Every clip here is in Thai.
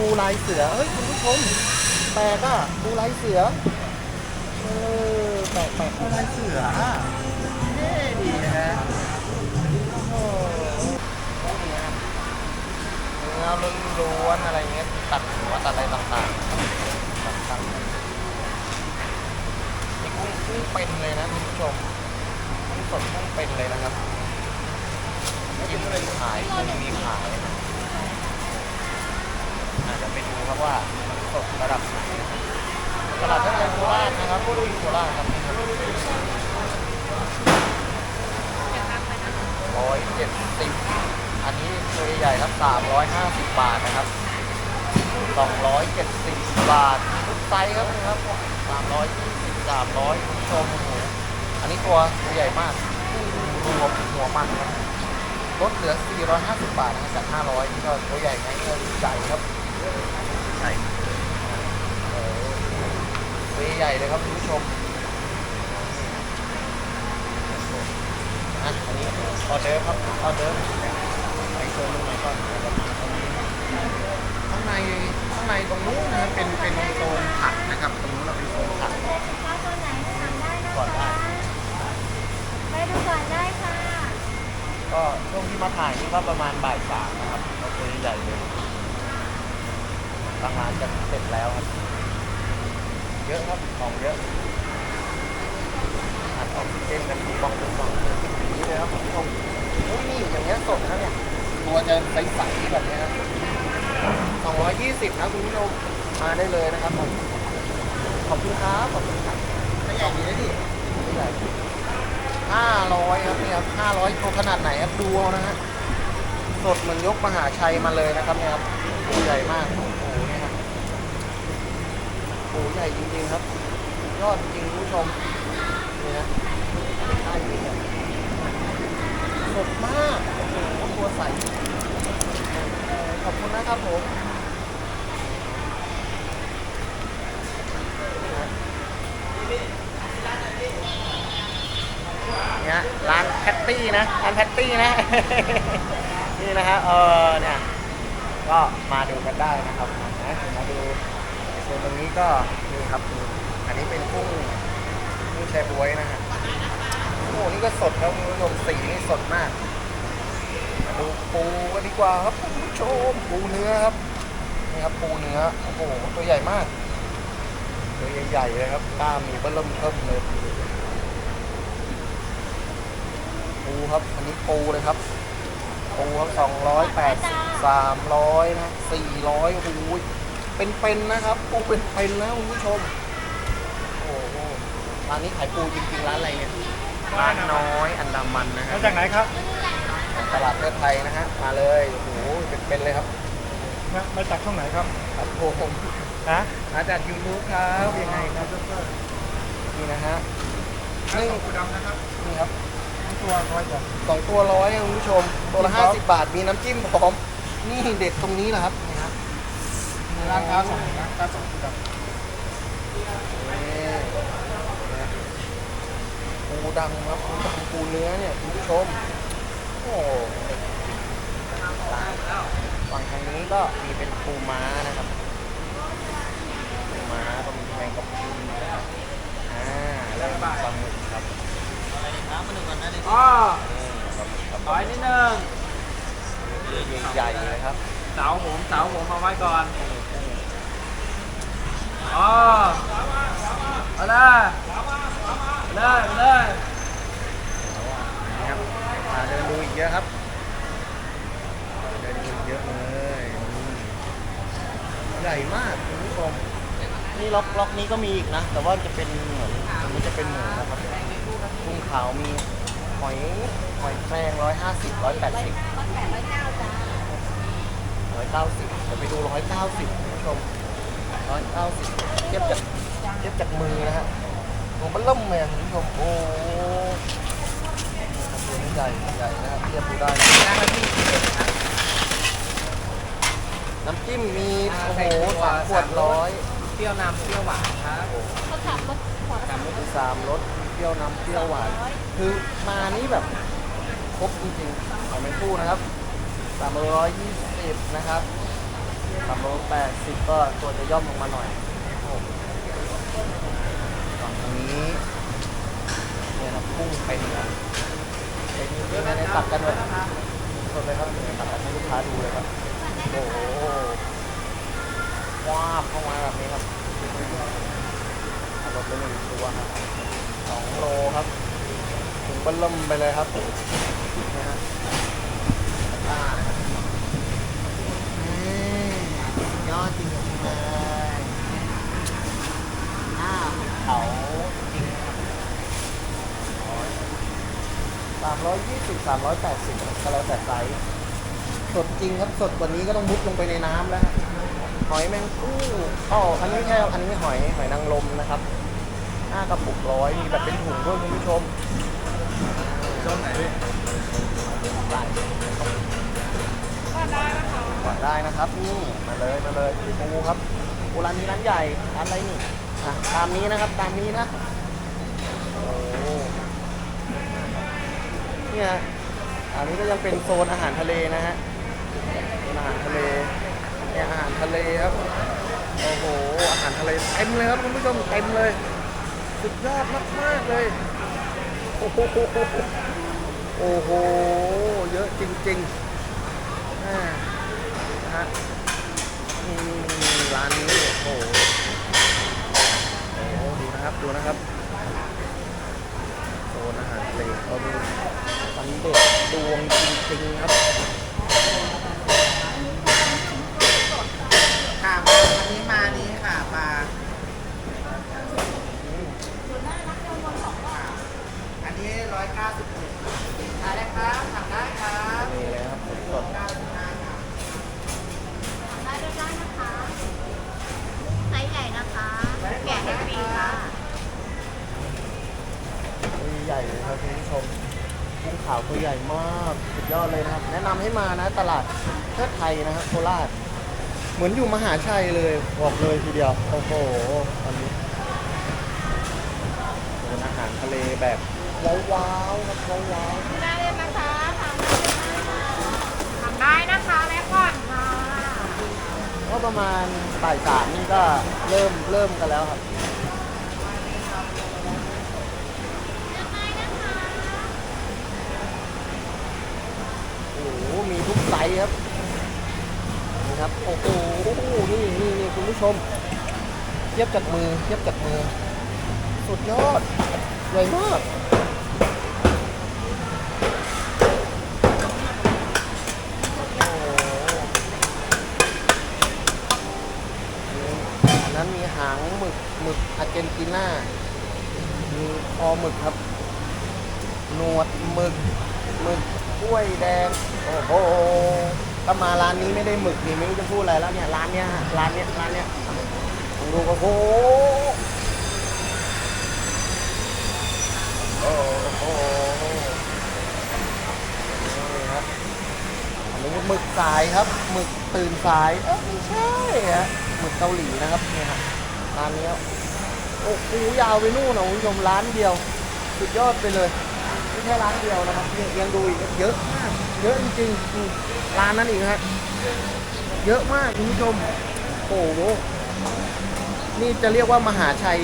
ปูลายเสือ เฮ้ยคุณผู้ชมแปลกอะปูลายเสือ เออแปลกแปลกปูลายเสือเท่ดีนะฮะโอ้โหเนี่ยเนื้อล้วนๆอะไรเงี้ยตัดหัวตัดอะไรต่างๆตัดตั้งนี่กุ้งกุ้งเป็นเลยนะคุณผู้ชมกุ้งสดกุ้งเป็นเลยนะครับกินเลยขายกุ้งมีขาย จะไปดูครับว่าสดระดับไหนนะครับตลาดท่าไทยโคราชนะครับผู้ดูโคราชครับนี่ครับร้อยเจ็ดสิบอันนี้ตัวใหญ่ครับสามร้อยห้าสิบบาทนะครับสองร้อยเจ็ดสิบบาททุกไซส์ครับนะครับสามร้อยยี่สิบสามร้อยคุณชมโอ้โหอันนี้ตัวตัวใหญ่มากรวมหัวมันครับลดเหลือ 450 บาทนะครับจาก 500 นี่ก็ตัวใหญ่ไงก็ใหญ่ครับ ใช่ตัวใหญ่เลยครับคุณผู้ชมอันนี้ออเดอร์ครับออเดอร์ไปโซนตรงไหนก่อนข้างในข้างในตรงนู้นนะเป็นเป็นโซนผักนะครับตรงนู้นเราเป็นโซนผักกค้าตัวไหนสั่งได้นะก่อนได้คะไปดูก่อนได้ค่ะ ก็ช่วงที่มาถ่ายนี่ก็ประมาณบ่ายสามนะครับเราตัวใหญ่เลย ทางร้านจะเสร็จแล้วครับ เยอะครับของเยอะอัดออกซิเจนกันทีบอกเป็นสองเลยนี่เลยครับผมเฮ้ยนี่อย่างเงี้ยสดนะเนี่ย ตัวจะใสๆแบบเนี้ยครับสองร้อยยี่สิบนะคุณผู้ชมมาได้เลยนะครับผมขอบคุณครับขอบคุณครับไม่ใหญ่ดีนะดิไม่ใหญ่ห้าร้อยครับเนี่ยครับห้าร้อยตัวขนาดไหนครับดูเอานะฮะสดเหมือนยกมหาชัยมาเลยนะครับเนี่ยครับตัวใหญ่มาก โอ้โหเนี่ยครับ โอ้โหใหญ่จริงๆครับ ยอดจริงคุณผู้ชมนี่นะใช่จริงสดมากโอ้โหตัวใสขอบคุณนะครับผมเนี่ยร้านแพตตี้นะร้านแพตตี้นะ นี่นะฮะเออเนี่ยก็มาดูกันได้นะครับมาดู ส่วนตรงนี้ก็นี่ครับ อันนี้เป็นกุ้งกุ้งแชบวยนะฮะโอ้โหนี่ก็สดครับคุณผู้ชมสีนี่สดมาก มาดูปูกันดีกว่าครับคุณผู้ชมปูเนื้อครับนี่ครับปูเนื้อโอ้โหตัวใหญ่มาก ตัวใหญ่ๆเลยครับกล้ามมีเบิ้ลเริ่มเทิมเลยปูครับอันนี้ปูเลยครับปูครับสองร้อยแปดสิบสามร้อยนะสี่ร้อยโอ้ เป็นๆนะครับปูเป็นๆนะคุณผู้ชมโอ้โหร้านนี้ขายปูจริงๆร้านอะไรเนี่ยร้านน้อยอันดามันนะฮะมาจากไหนครับตลาดเพื่อไทยนะฮะมาเลยโอ้โหเป็นๆเลยครับมามาจากช่องไหนครับครับผมฮะมาจากยูทูบครับยังไงครับนี่นะฮะนี่ปูดำนะครับนี่ครับตัวร้อยจ้ะสองตัวร้อยอะคุณผู้ชม ตัวละห้าสิบบาทมีน้ำจิ้มพร้อม นี่เด็ดตรงนี้แหละครับนี่ฮะ ร้านค้าส่งร้านค้าส่งปูดำนี่นะปูดำครับปูดำปูเนื้อเนี่ยคุณผู้ชม โอ้โหฝั่งทางนี้ก็มีเป็นปูม้านะครับปูม้าก็มีแมงกะพรุนนะครับอ่าแล้วก็มีปลาหมึกครับอ๋อนี่ปลาหมึกครับร้อยนิดนึงใหญ่ๆเลยครับ เสาผมเสาผมเอาไว้ก่อน อ๋อเอาเลยเอาเลยเอาเลยนี่ครับมาเดินดูอีกเยอะครับเดินดูอีกเยอะเลยอืมใหญ่มากคุณผู้ชมนี่ล็อกล็อกนี้ก็มีอีกนะ แต่ว่าจะเป็นเหมือนมันจะเป็นหมูนะครับกุ้งขาวมีหอยหอยแครงร้อยห้าสิบร้อยแปดสิบร้อยแปดร้อยเก้าจ้าร้อยเก้าสิบเดี๋ยวไปดูร้อยเก้าสิบคุณผู้ชม ร้อยเก้าสิบเทียบจากเทียบจากมือนะฮะโอ้มันเริ่มเลยคุณผู้ชมโอ้ตัวนี้ใหญ่ใหญ่นะครับเทียบดูได้น้ำจิ้มมีโอ้โหสามขวดร้อยเปรี้ยวนำเปรี้ยวหวานครับเขาขับรถขวดสามรสมีสามรสเปรี้ยวนำเปรี้ยวหวานคือมานี่แบบครบจริงๆเอาไม่พูดนะครับสามร้อยยี่สิบนะครับม สามโลแปดสิบก็ตัวจะย่อมลงมาหน่อยฝั่งนี้เนี่ยนะพุ่งเป็นนะเป็นที่ไม่ได้ตัดกันเลยสดเลยครับเนี่ยตัดกันให้ลูกค้าดูเลยครับ โอ้โหว้าบเข้ามาแบบนี้ครับเอารถไปหนึ่งตัวครับสองโลครับถึงบัลล่มไปเลยครับนะฮะ 350 380ก็แล้วแต่ไซส์สดจริงครับสดกว่านี้ก็ต้องมุดลงไปในน้ำแล้วหอยแมงคู่อ๋ออันนี้แค่อันนี้หอยหอยนางรมนะครับห้ากระปุกร้อยมีแบบเป็นถุงด้วยคุณผู้ชมชอบไหนด้วยก่อนได้นะครับนี่มาเลยมาเลยปูครับปูร้านนี้ร้านใหญ่ร้านอะไรนี่ตามนี้นะครับตามนี้นะี่ยอันนี้ก็ยังเป็นโซนอาหารทะเลนะฮะอาหารทะเลเนี่ยอาหารทะเลครับโอ้โหอาหารทะเลเต็มเลยครับคุณผู้ชมเต็มเลย สุดยอดมากๆเลยโอ้โหโอ้โหเยอะจริงๆอ่านะฮะร้านนี้โอ้โหโอ้โหดูนะครับดูนะครับ โซนอาหารทะเลเขาดูสันเด็ดดวงจ ริงๆครับค่ะมาวันนี้มานี้ค่ะมาอันนี้ร้อยเก้าสิบหกทานได้ครับทำได้ครับนี่เลยครับสดเก้าสิบห้าครับได้ด้วยได้นะคะไซส์ใหญ่นะคะ แกะให้ฟรีค่ะ ตัวใหญ่เลยครับคุณผู้ชมกุ้งขาวตัวใหญ่มากสุด ยอดเลยนะครับ แนะนำให้มานะตลาดเทิดไทยนะครับโคราช เหมือนอยู่มหาชัยเลยบอกเลยทีเดียว โอ้โหตอนนี้เป็นอาหารทะเลแบบว้าวๆครับว้าวได้เลยนะคะทำได้นะคะทำได้นะคะและก่อนค่ะๆก็ประมาณบ่ายสามนี่ก็เริ่มเริ่มกันแล้วครับ โอ้โห มี ทุกไซส์ครับนี่ครับโอ้โหนี่นี่นี่คุณผู้ชมเทียบจากมือเทียบจากมือ สุดยอดใหญ่มากอันนั้นมีหางหมึกหมึกอาร์เจนตินามีคอหมึกครับ หนวดหมึก หมึกกล้วยแดง โอ้โหถ้ามาร้านนี้ไม่ได้หมึกนี่ไม่รู้จะพูดอะไรแล้วเนี่ย ร้านเนี้ยฮะร้านเนี้ย ร้านเนี้ยลองดูโอ้โหโอ้โหนี่ครับอันนี้หมึกสายครับ หมึกตื่นสาย เอ้ยไม่ใช่ฮะ หมึกเกาหลีนะครับเนี่ยฮะร้านนี้ โอ้โหยาวไปนู่นนะคุณผู้ชมร้านเดียว สุดยอดไปเลย ไม่ใช่ร้านเดียวนะครับยังยังดูอีกเยอะมากเยอะจริงๆอืมร้านนั้นอีกฮะเยอะมากคุณผู้ชมโอ้โหนี่จะเรียกว่ามหาชัย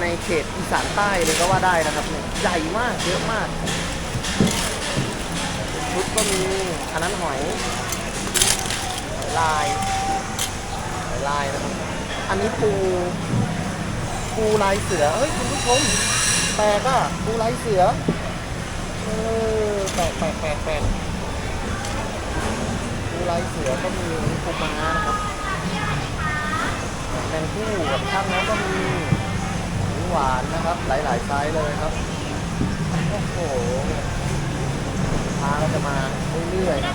ในเขตอีสานใต้เลยก็ว่าได้นะครับเนี่ยใหญ่มากเยอะมากชุดก็มีอันนั้นหอยหอยลายหอยลายนะครับ อันนี้ปู ปูลายเสือเฮ้ยคุณผู้ชมแปลกอะปูลายเสือ แปลกแปลกแปลกแปลกปูลายเสือก็มีอันนี้ปูม้านะครับแมงคู่กับข้างแล้วก็มีหวานนะครับ หลายๆไซส์เลยครับ โอ้โหลูกค้าก็จะมาเรื่อยๆ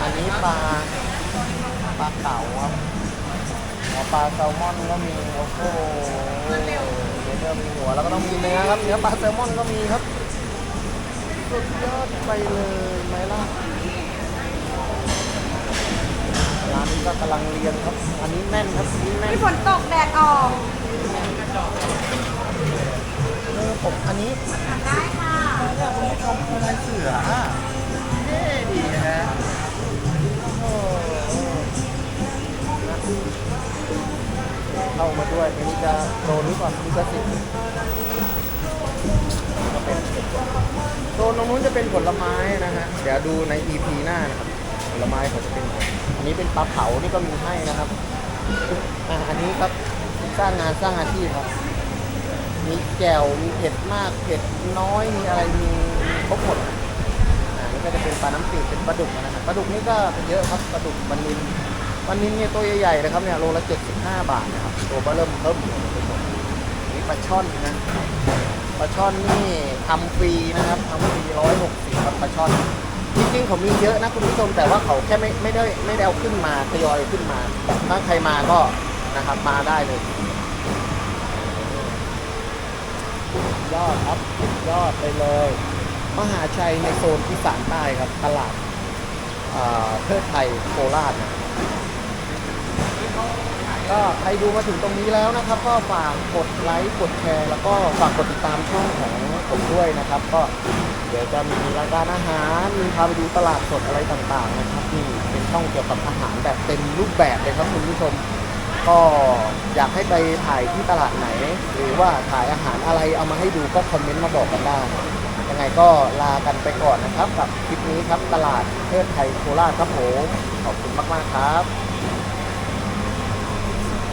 อันนี้ปลาปลาเก๋าครับหัว ปลาแซลมอนก็มีโอ้โหเนื้อมีหัวแล้วก็ต้องมีเนื้อครับเนื้อปลาแซลมอนก็มีครับสุดยอดไปเลยไหมล่ะร้านนี้ก็กำลังเรียนครับ อันนี้แน่นครับอันนี้แน่นมีฝนตกแดดออกเออผมอันนี้ทำได้ค่ะเนี่ยคุณผู้ชมคือลายเสือเท่ดีนะ เข้ามาด้วยอันนี้จะโดนหรือเปล่าลิขสิทธิ์ก็เป็นโซนตรงนู้นจะเป็นผลไม้นะฮะเดี๋ยวดูใน EP หน้านะครับผลไม้เขาจะเป็นอันนี้เป็นปลาเผานี่ก็มีให้นะครับอะอันนี้ครับสร้างงานสร้างอาชีพครับมีแจ่วมีเผ็ดมากเผ็ดน้อยมีอะไรมีครบหมดอะอ่านี่ก็จะเป็นปลาน้ำจืดเป็นปลาดุกนะครับปลาดุกนี่ก็เยอะครับปลาดุกปลานิลานินเนี่ยตัวใหญ่ๆนะครับเนี่ยโลละ 75 บาทนะครับตัวเบอร์เริ่มเพิ่มเลยนี่ปลาช่อนนะปลาช่อนนี่ทำฟรีนะครับทำฟรีร้อยหกสิบครับปลาช่อนจริงๆเขามีเยอะนะคุณผู้ชมแต่ว่าเขาแค่ไม่ไม่ได้ไม่ได้เอาขึ้นมาทยอยขึ้นมาถ้าใครมาก็นะครับมาได้เลยยอดครับยอดไปเลยมหาชัยในโซนอีสานใต้ครับตลาดอ่าเทิดไทยโคราชนะ ก็ใครดูมาถึงตรงนี้แล้วนะครับ ก็ฝากกดไลค์กดแชร์แล้วก็ฝากกดติดตามช่องของผมด้วยนะครับ ก็เดี๋ยวจะมีรายการอาหารมีพาไปดูตลาดสดอะไรต่างๆนะครับนี่เป็นช่องเกี่ยวกับอาหารแบบเต็มรูปแบบเลยครับคุณผู้ชม ก็อยากให้ไปถ่ายที่ตลาดไหน หรือว่าถ่ายอาหารอะไรเอามาให้ดูก็คอมเมนต์มาบอกกันได้ยังไงก็ลากันไปก่อนนะครับ กับคลิปนี้ครับตลาดเทศไทยโคราชครับผมขอบคุณมากๆครับ